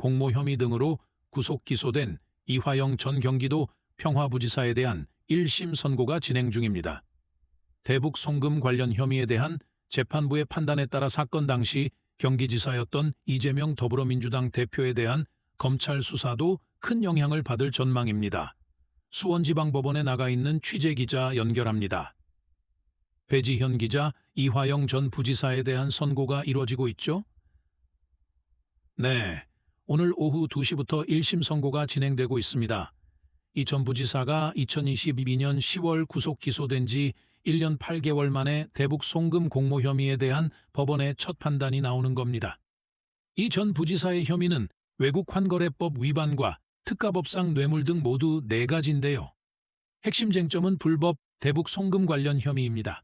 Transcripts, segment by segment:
공모 혐의 등으로 구속 기소된 이화영 전 경기도 평화부지사에 대한 1심 선고가 진행 중입니다. 대북 송금 관련 혐의에 대한 재판부의 판단에 따라 사건 당시 경기지사였던 이재명 더불어민주당 대표에 대한 검찰 수사도 큰 영향을 받을 전망입니다. 수원지방법원에 나가 있는 취재기자 연결합니다. 배지현 기자, 이화영 전 부지사에 대한 선고가 이뤄지고 있죠? 네, 오늘 오후 2시부터 1심 선고가 진행되고 있습니다. 이전 부지사가 2022년 10월 구속 기소된 지 1년 8개월 만에 대북 송금 공모 혐의에 대한 법원의 첫 판단이 나오는 겁니다. 이 전 부지사의 혐의는 외국 환거래법 위반과 특가법상 뇌물 등 모두 네 가지인데요. 핵심 쟁점은 불법 대북 송금 관련 혐의입니다.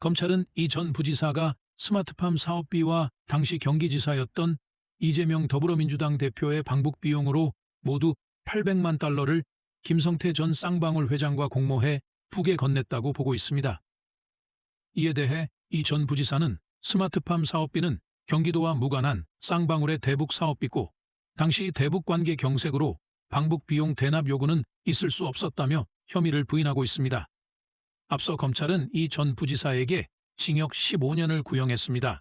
검찰은 이 전 부지사가 스마트팜 사업비와 당시 경기지사였던 이재명 더불어민주당 대표의 방북 비용으로 모두 800만 달러를 김성태 전 쌍방울 회장과 공모해 북에 건넸다고 보고 있습니다. 이에 대해 이 전 부지사는 스마트팜 사업비는 경기도와 무관한 쌍방울의 대북 사업비고 당시 대북 관계 경색으로 방북 비용 대납 요구는 있을 수 없었다며 혐의를 부인하고 있습니다. 앞서 검찰은 이 전 부지사에게 징역 15년을 구형했습니다.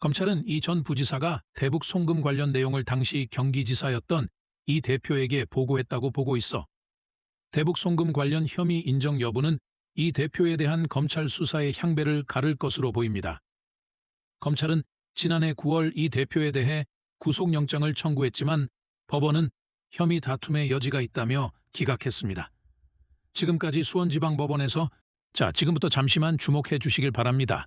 검찰은 이 전 부지사가 대북 송금 관련 내용을 당시 경기지사였던 이 대표에게 보고했다고 보고 있어 대북 송금 관련 혐의 인정 여부는 이 대표에 대한 검찰 수사의 향배를 가를 것으로 보입니다. 검찰은 지난해 9월 이 대표에 대해 구속영장을 청구했지만 법원은 혐의 다툼의 여지가 있다며 기각했습니다. 지금까지 수원지방법원에서 자, 지금부터 잠시만 주목해 주시길 바랍니다.